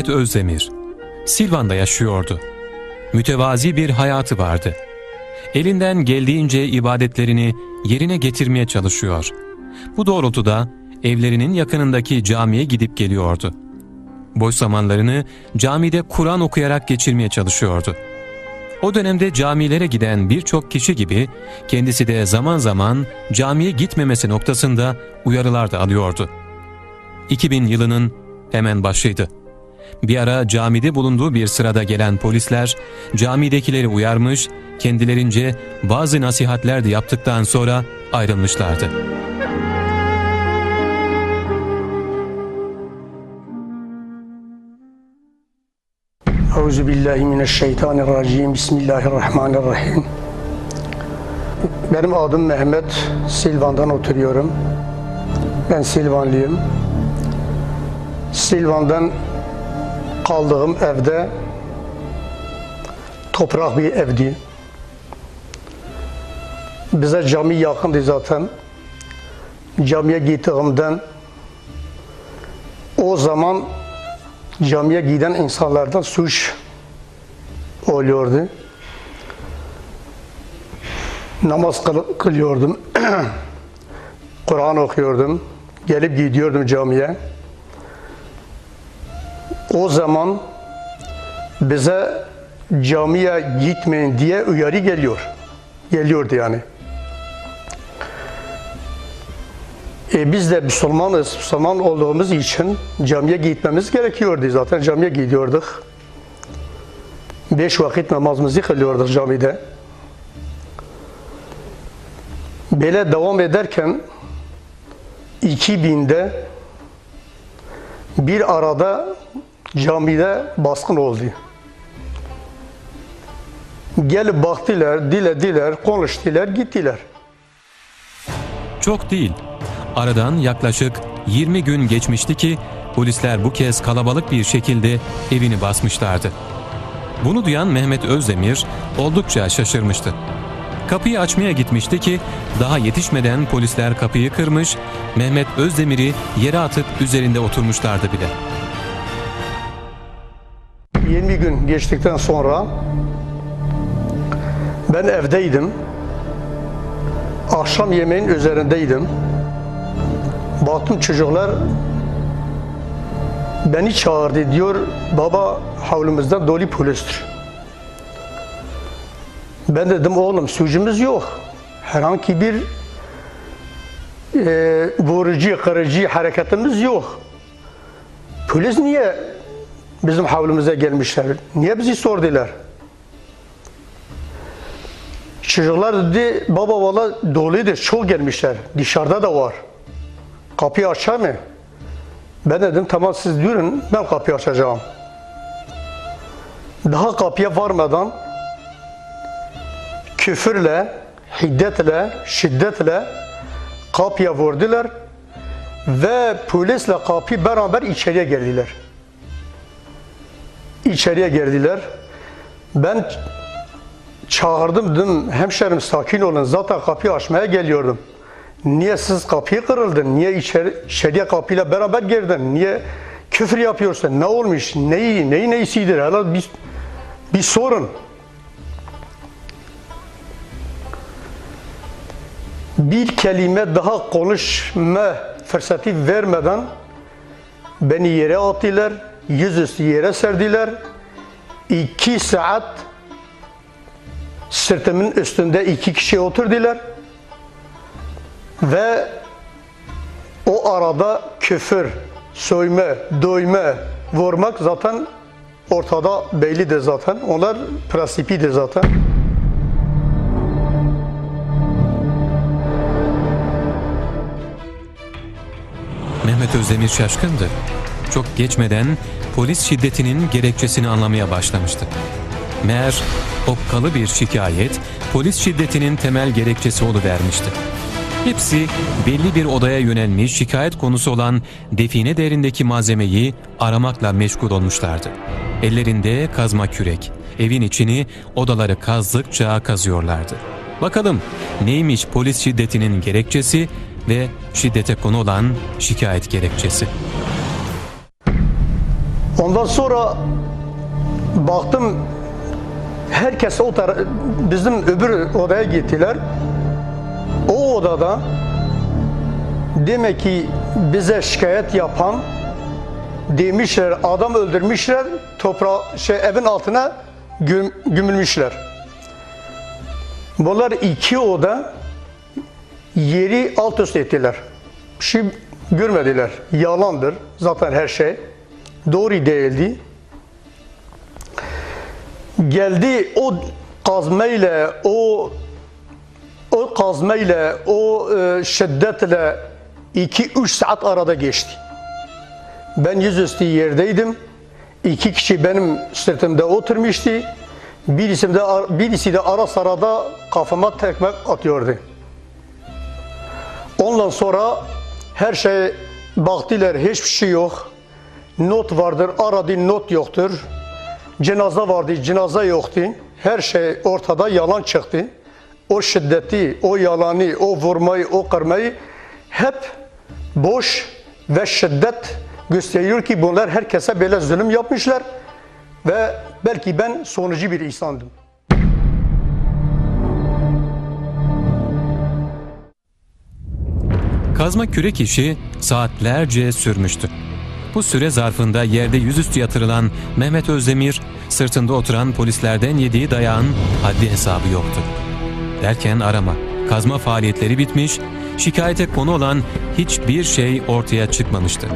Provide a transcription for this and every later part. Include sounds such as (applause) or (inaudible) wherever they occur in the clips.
Mehmet Özdemir, Silvan'da yaşıyordu. Mütevazi bir hayatı vardı. Elinden geldiğince ibadetlerini yerine getirmeye çalışıyor. Bu doğrultuda evlerinin yakınındaki camiye gidip geliyordu. Boş zamanlarını camide Kur'an okuyarak geçirmeye çalışıyordu. O dönemde camilere giden birçok kişi gibi kendisi de zaman zaman camiye gitmemesi noktasında uyarılar da alıyordu. 2000 yılının hemen başıydı. Bir ara camide bulunduğu bir sırada gelen polisler camidekileri uyarmış, kendilerince bazı nasihatler de yaptıktan sonra ayrılmışlardı. Euzu billahi mineşşeytanirracim. Bismillahirrahmanirrahim. Benim adım Mehmet. Silvan'dan oturuyorum. Ben Silvanlıyım. Silvan'dan kaldığım evde toprak bir evdi. Bize cami yakındı zaten. Camiye gittiğimden o zaman camiye giden insanlardan suç oluyordu. Namaz kıl- kılıyordum. Kur'an (clears throat) okuyordum. Gelip gidiyordum camiye. O zaman bize camiye gitmeyin diye uyarı geliyor. Geliyordu yani. E biz de Müslümanız, Müslüman olduğumuz için camiye gitmemiz gerekiyordu. Zaten camiye gidiyorduk. Beş vakit namazımızı kılıyorduk camide. Böyle devam ederken 2000'de bir arada camide baskın oldu. Gelip baktılar, dilediler, konuştular, gittiler. Çok değil. Aradan yaklaşık 20 gün geçmişti ki polisler bu kez kalabalık bir şekilde evini basmışlardı. Bunu duyan Mehmet Özdemir oldukça şaşırmıştı. Kapıyı açmaya gitmişti ki daha yetişmeden polisler kapıyı kırmış, Mehmet Özdemir'i yere atıp üzerinde oturmuşlardı bile. 20 gün geçtikten sonra ben evdeydim. Akşam yemeğin üzerindeydim. Baktım çocuklar beni çağırdı diyor baba havlumuzda dolu polistir. Ben dedim oğlum suçumuz yok. Herhangi bir e, vurucu, kırıcı hareketimiz yok. Polis niye bizim havlumuza gelmişler? Niye bizi sordular? Çocuklar dedi baba valla doluydu çok gelmişler. Dışarıda da var. Kapıyı açar mı? Ben dedim tamam siz durun ben kapıyı açacağım. Daha kapıya varmadan küfürle, hiddetle, şiddetle kapıya vurdular ve polisle kapıyı beraber içeriye girdiler. İçeriye girdiler. Ben çağırdım dedim hemşerim sakin olun zaten kapıyı açmaya geliyordum. Niye siz kapıyı kırıldın? Niye içeri, içeriye kapıyla beraber girdin? Niye küfür yapıyorsun? Ne olmuş? Neyi, neyi neysidir? Hala bir, bir sorun. Bir kelime daha konuşma fırsatı vermeden beni yere attılar, yüzüstü yere serdiler. İki saat sırtımın üstünde iki kişi oturdular ve o arada küfür, soyma, doyma, vurmak zaten ortada bellidir zaten. Onlar prensipidir zaten. Mehmet Özdemir şaşkındı. Çok geçmeden polis şiddetinin gerekçesini anlamaya başlamıştı. Meğer okkalı bir şikayet polis şiddetinin temel gerekçesi oluvermişti. Hepsi belli bir odaya yönelmiş şikayet konusu olan define değerindeki malzemeyi aramakla meşgul olmuşlardı. Ellerinde kazma kürek, evin içini odaları kazdıkça kazıyorlardı. Bakalım neymiş polis şiddetinin gerekçesi ve şiddete konu olan şikayet gerekçesi. Ondan sonra baktım herkes o tara- bizim öbür odaya gittiler. O odada demek ki bize şikayet yapan demişler adam öldürmüşler toprağı şey evin altına göm, gömülmüşler. Bunlar iki oda yeri alt üst ettiler. Bir şey görmediler. Yalandır zaten her şey. Doğru değildi. Geldi o kazmayla, o o kazmayla, o e, şiddetle 2-3 saat arada geçti. Ben yüzüstü yerdeydim. İki kişi benim sırtımda oturmuştu. Birisi de, birisi de ara sırada kafama tekme atıyordu. Ondan sonra her şey baktılar hiçbir şey yok. Not vardır, aradı not yoktur. Cenaze vardı, cenaze yoktu. Her şey ortada yalan çıktı. O şiddeti, o yalanı, o vurmayı, o kırmayı hep boş ve şiddet gösteriyor ki bunlar herkese böyle zulüm yapmışlar ve belki ben sonucu bir insandım. Kazma kürek işi saatlerce sürmüştü. Bu süre zarfında yerde yüzüstü yatırılan Mehmet Özdemir, sırtında oturan polislerden yediği dayağın haddi hesabı yoktu. Derken arama, kazma faaliyetleri bitmiş, şikayete konu olan hiçbir şey ortaya çıkmamıştı.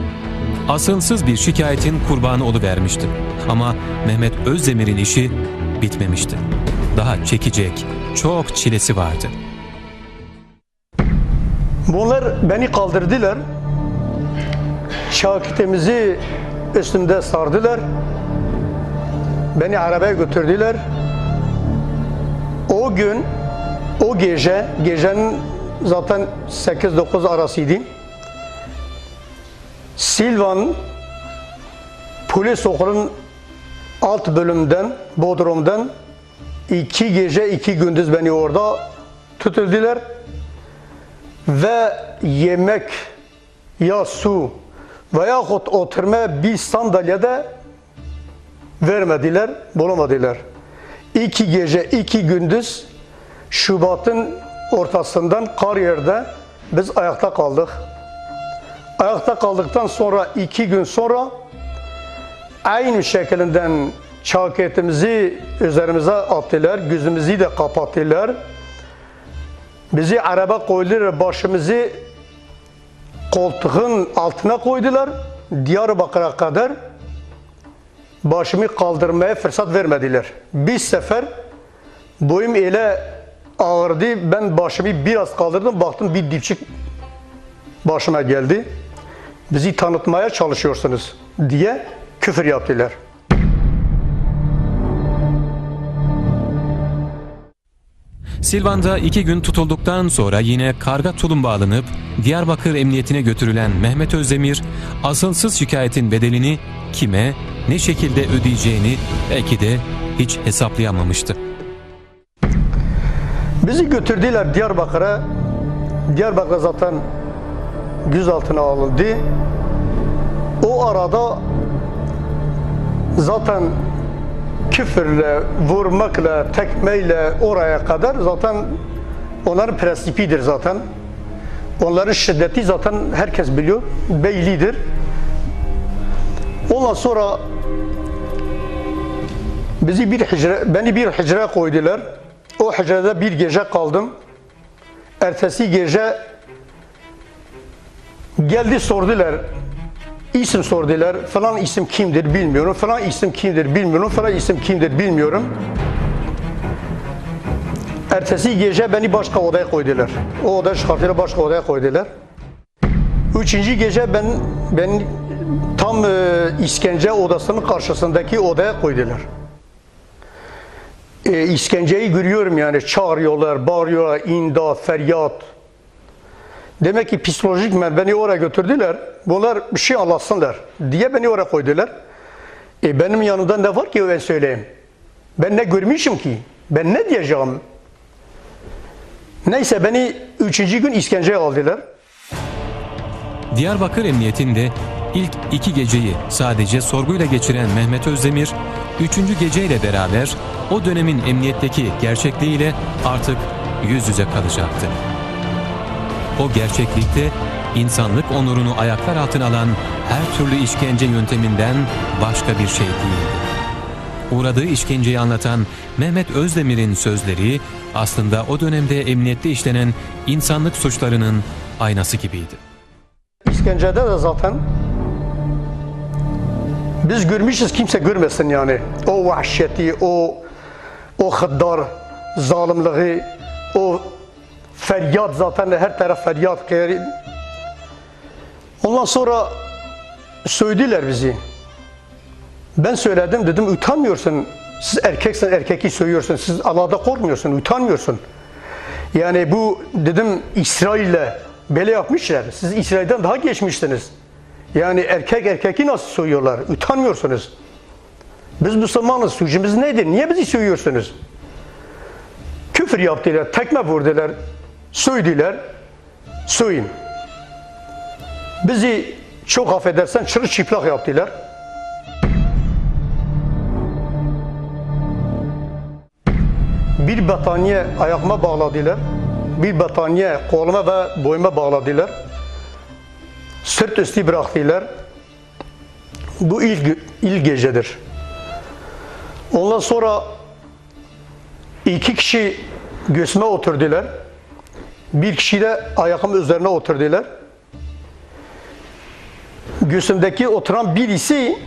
Asılsız bir şikayetin kurbanı oluvermişti. Ama Mehmet Özdemir'in işi bitmemişti. Daha çekecek çok çilesi vardı. Bunlar beni kaldırdılar. Şakitimizi üstümde sardılar. Beni arabaya götürdüler. O gün, o gece, gecenin zaten 8-9 arasıydı. Silvan polis okulun alt bölümden, Bodrum'dan iki gece iki gündüz beni orada tutuldular ve yemek ya su veyahut oturma bir sandalyede vermediler, bulamadılar. İki gece, iki gündüz Şubat'ın ortasından kar yerde biz ayakta kaldık. Ayakta kaldıktan sonra iki gün sonra aynı şekilden çaketimizi üzerimize attılar, gözümüzü de kapattılar. Bizi araba koydular, başımızı koltuğun altına koydular. Diyarbakır'a kadar başımı kaldırmaya fırsat vermediler. Bir sefer boyum öyle ağırdı, ben başımı biraz kaldırdım, baktım bir dipçik başıma geldi. Bizi tanıtmaya çalışıyorsunuz diye küfür yaptılar. Silvan'da iki gün tutulduktan sonra yine karga tulumba alınıp Diyarbakır Emniyetine götürülen Mehmet Özdemir, asılsız şikayetin bedelini kime, ne şekilde ödeyeceğini belki de hiç hesaplayamamıştı. Bizi götürdüler Diyarbakır'a. Diyarbakır zaten gözaltına alındı. O arada zaten küfürle, vurmakla, tekmeyle oraya kadar zaten onların prensipidir zaten. Onların şiddeti zaten herkes biliyor, bellidir. Ondan sonra bizi bir hicre, beni bir hicre koydular. O hücrede bir gece kaldım. Ertesi gece geldi sordular. İsim sordular. Falan isim kimdir bilmiyorum. Falan isim kimdir bilmiyorum. Falan isim kimdir bilmiyorum. Ertesi gece beni başka odaya koydular. O odaya çıkarttılar başka odaya koydular. Üçüncü gece ben ben tam e, işkence odasının karşısındaki odaya koydular e, işkenceyi görüyorum yani çağırıyorlar, bağırıyorlar, imdat, feryat. Demek ki psikolojik men beni oraya götürdüler. Bunlar bir şey anlatsınlar diye beni oraya koydular. E benim yanımda ne var ki ben söyleyeyim? Ben ne görmüşüm ki? Ben ne diyeceğim? Neyse beni üçüncü gün işkenceye aldılar. Diyarbakır Emniyetinde İlk iki geceyi sadece sorguyla geçiren Mehmet Özdemir, üçüncü geceyle beraber o dönemin emniyetteki gerçekliğiyle artık yüz yüze kalacaktı. O gerçeklikte insanlık onurunu ayaklar altına alan her türlü işkence yönteminden başka bir şey değildi. Uğradığı işkenceyi anlatan Mehmet Özdemir'in sözleri aslında o dönemde emniyette işlenen insanlık suçlarının aynası gibiydi. İşkencede de zaten biz görmüşüz kimse görmesin yani. O vahşeti, o o hıddar zalimliği, o feryat zaten her taraf feryat. Ondan sonra söylediler bizi. Ben söyledim dedim utanmıyorsun. Siz erkeksin erkeki söylüyorsun. Siz Allah'da korkmuyorsun, utanmıyorsun. Yani bu dedim İsrail'le böyle yapmışlar. Siz İsrail'den daha geçmişsiniz. Yani erkek erkeki nasıl soyuyorlar? Utanmıyorsunuz. Biz Müslümanız. Suçumuz nedir? Niye bizi soyuyorsunuz? Küfür yaptılar, tekme vurdular, söylediler. Soyun. Bizi çok affedersen çırılçıplak yaptılar. Bir battaniye ayakıma bağladılar. Bir battaniye koluma ve boyuma bağladılar. Sırt üstü bıraktılar. Bu ilk, ilk gecedir. Ondan sonra iki kişi göğsüme oturdular. Bir kişi de ayakım üzerine oturdular. Göğsümdeki oturan birisi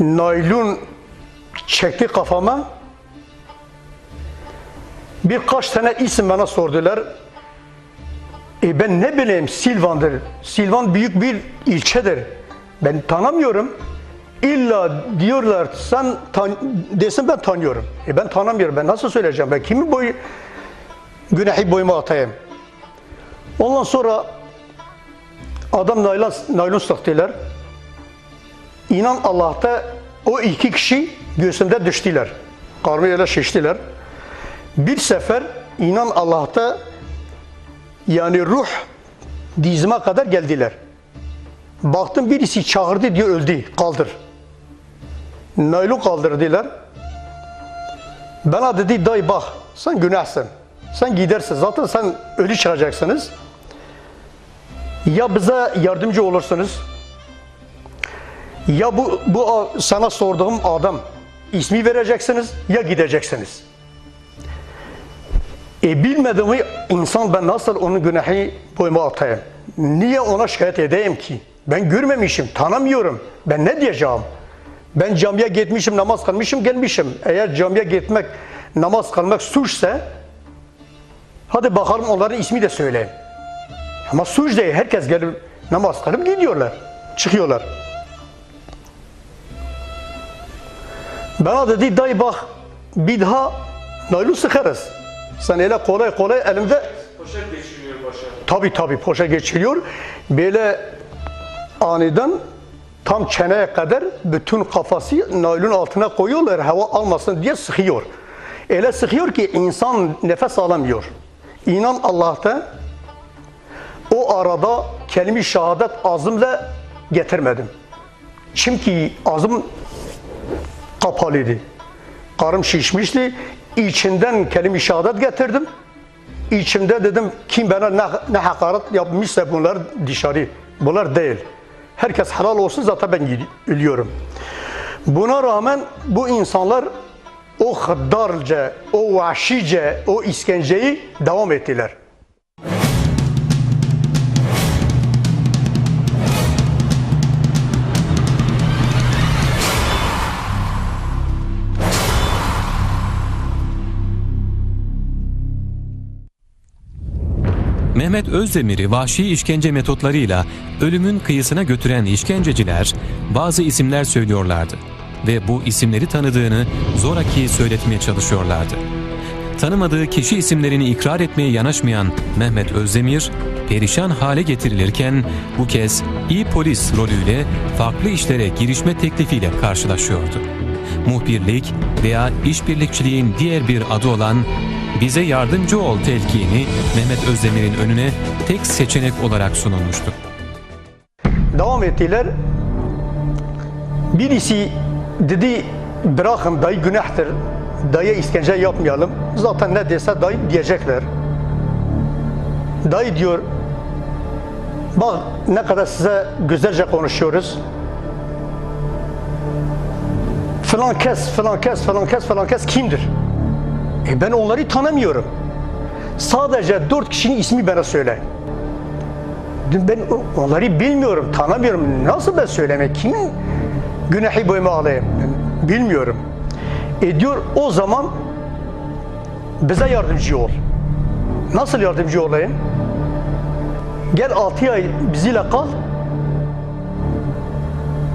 naylon çekti kafama. Birkaç tane isim bana sordular. E ben ne bileyim Silvan'dır. Silvan büyük bir ilçedir. Ben tanımıyorum. İlla diyorlar sen tan desin ben tanıyorum. E ben tanımıyorum. Ben nasıl söyleyeceğim? Ben kimin boyu günahı boyuma atayım? Ondan sonra adam naylon, naylon sıktılar. İnan Allah'ta o iki kişi göğsümde düştüler. Karnı öyle şiştiler. Bir sefer inan Allah'ta yani ruh dizime kadar geldiler. Baktım birisi çağırdı diyor öldü kaldır. Naylon kaldırdılar. Bana dedi dayı bak sen günahsın. Sen gidersin zaten sen ölü çıkacaksınız. Ya bize yardımcı olursunuz. Ya bu, bu sana sorduğum adam ismi vereceksiniz ya gideceksiniz. E bilmediğimi insan ben nasıl onun günahı boyuma atayım? Niye ona şikayet edeyim ki? Ben görmemişim, tanımıyorum. Ben ne diyeceğim? Ben camiye gitmişim, namaz kılmışım, gelmişim. Eğer camiye gitmek, namaz kılmak suçsa hadi bakalım onların ismi de söyleyeyim. Ama suç değil. Herkes gelip namaz kılıp gidiyorlar. Çıkıyorlar. Bana dedi dayı bak bir daha naylon sıkarız. Sen öyle kolay kolay elimde Poşet geçiriyor başa. tabi tabi poşa geçiriyor. Böyle aniden tam çeneye kadar bütün kafası naylon altına koyuyorlar hava almasın diye sıkıyor. Öyle sıkıyor ki insan nefes alamıyor. İnan Allah'ta o arada kelime-i şehadet ağzımla getirmedim. Çünkü ağzım kapalıydı. Karım şişmişti. İçinden kelime-i şehadet getirdim. İçimde dedim kim bana ne, ne hakaret yapmışsa bunlar dışarı. Bunlar değil. Herkes helal olsun zaten ben ölüyorum. Buna rağmen bu insanlar o hıddarca, o vahşice, o iskenceyi devam ettiler. Mehmet Özdemir'i vahşi işkence metotlarıyla ölümün kıyısına götüren işkenceciler bazı isimler söylüyorlardı ve bu isimleri tanıdığını zoraki söyletmeye çalışıyorlardı. Tanımadığı kişi isimlerini ikrar etmeye yanaşmayan Mehmet Özdemir, perişan hale getirilirken bu kez iyi polis rolüyle farklı işlere girişme teklifiyle karşılaşıyordu. Muhbirlik veya işbirlikçiliğin diğer bir adı olan bize yardımcı ol telkini Mehmet Özdemir'in önüne tek seçenek olarak sunulmuştu. Devam ettiler. Birisi dedi bırakın dayı günahtır. Dayı işkence yapmayalım. Zaten ne dese dayı diyecekler. Dayı diyor bak ne kadar size güzelce konuşuyoruz. Falan kes, falan kes, falan kes, falan kes kimdir? E ben onları tanımıyorum. Sadece dört kişinin ismi bana söyle. Ben onları bilmiyorum, tanımıyorum. Nasıl ben söylemek? Kimin günahı boyuma alayım? Bilmiyorum. E diyor o zaman bize yardımcı ol. Nasıl yardımcı olayım? Gel altı ay bizimle kal.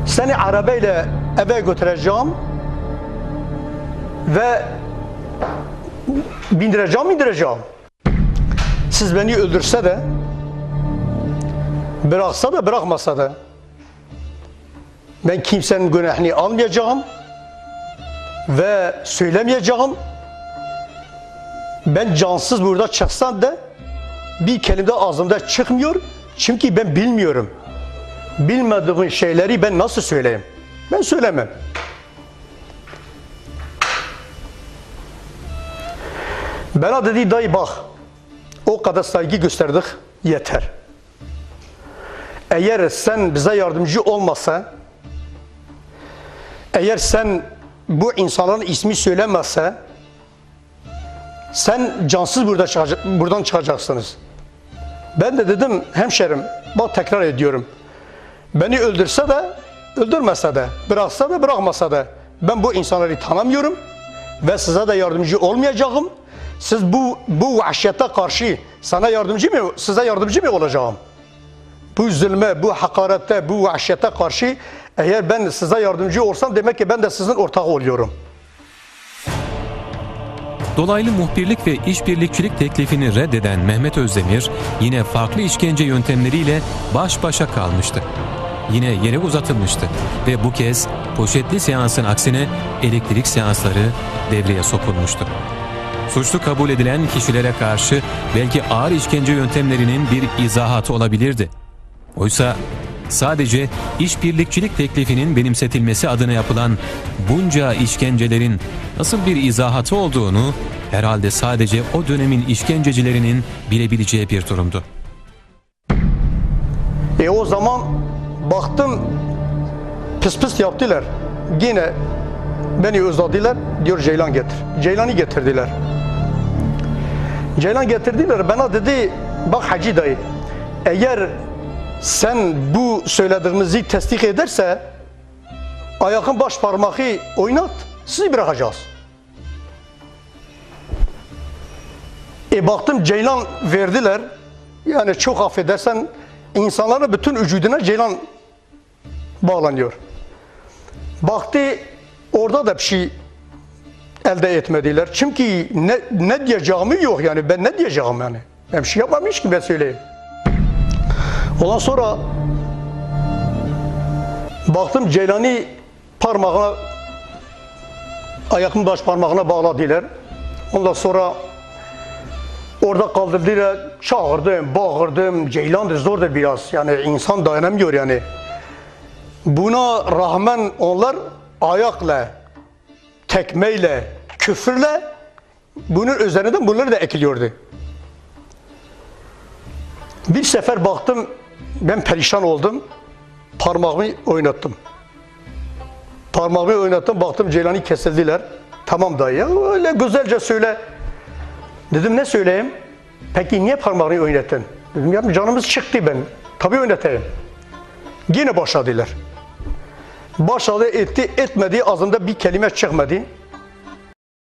Seni arabayla eve götüreceğim ve bindireceğim bindireceğim. Siz beni öldürse de bıraksa da bırakmasa da ben kimsenin günahını almayacağım ve söylemeyeceğim. Ben cansız burada çıksam da bir kelime ağzımda çıkmıyor. Çünkü ben bilmiyorum. Bilmediğim şeyleri ben nasıl söyleyeyim? Ben söylemem. Bana dedi dayı bak o kadar saygı gösterdik yeter. Eğer sen bize yardımcı olmasa eğer sen bu insanların ismi söylemezse sen cansız burada çıkacak, buradan çıkacaksınız. Ben de dedim hemşerim bak tekrar ediyorum. Beni öldürse de öldürmese de bıraksa da bırakmasa da ben bu insanları tanımıyorum ve size de yardımcı olmayacağım. Siz bu bu vahşete karşı sana yardımcı mı size yardımcı mı olacağım? Bu zulme, bu hakarete, bu vahşete karşı eğer ben size yardımcı olsam demek ki ben de sizin ortağı oluyorum. Dolaylı muhbirlik ve işbirlikçilik teklifini reddeden Mehmet Özdemir yine farklı işkence yöntemleriyle baş başa kalmıştı. Yine yere uzatılmıştı ve bu kez poşetli seansın aksine elektrik seansları devreye sokulmuştu. Suçlu kabul edilen kişilere karşı belki ağır işkence yöntemlerinin bir izahatı olabilirdi. Oysa sadece işbirlikçilik teklifinin benimsetilmesi adına yapılan bunca işkencelerin nasıl bir izahatı olduğunu herhalde sadece o dönemin işkencecilerinin bilebileceği bir durumdu. E o zaman baktım pıs pıs yaptılar. Yine beni özlediler. Diyor Ceylan getir. Ceylan'ı getirdiler. Ceylan getirdiler. Bana dedi bak Hacı dayı eğer sen bu söylediğimizi tasdik ederse ayakın baş parmağı oynat sizi bırakacağız. E baktım Ceylan verdiler. Yani çok affedersen insanların bütün vücuduna Ceylan bağlanıyor. Baktı orada da bir şey elde etmediler. Çünkü ne, ne diyeceğimi yok yani ben ne diyeceğim yani. Ben bir şey yapmamış ki ben söyleyeyim. Ondan sonra baktım Ceylani parmağına ayakın baş parmağına bağladılar. Ondan sonra orada kaldırdılar. Çağırdım, bağırdım. Ceylan da zordur biraz. Yani insan dayanamıyor yani. Buna rağmen onlar ayakla, tekmeyle, küfürle bunun üzerinden bunları da ekliyordu. Bir sefer baktım ben perişan oldum. Parmağımı oynattım. Parmağımı oynattım baktım Ceylani kesildiler. Tamam dayı ya öyle güzelce söyle. Dedim ne söyleyeyim? Peki niye parmağını oynattın? Dedim ya canımız çıktı ben. Tabii oynatayım. Yine başladılar. Başladı etti etmedi ağzında bir kelime çıkmadı.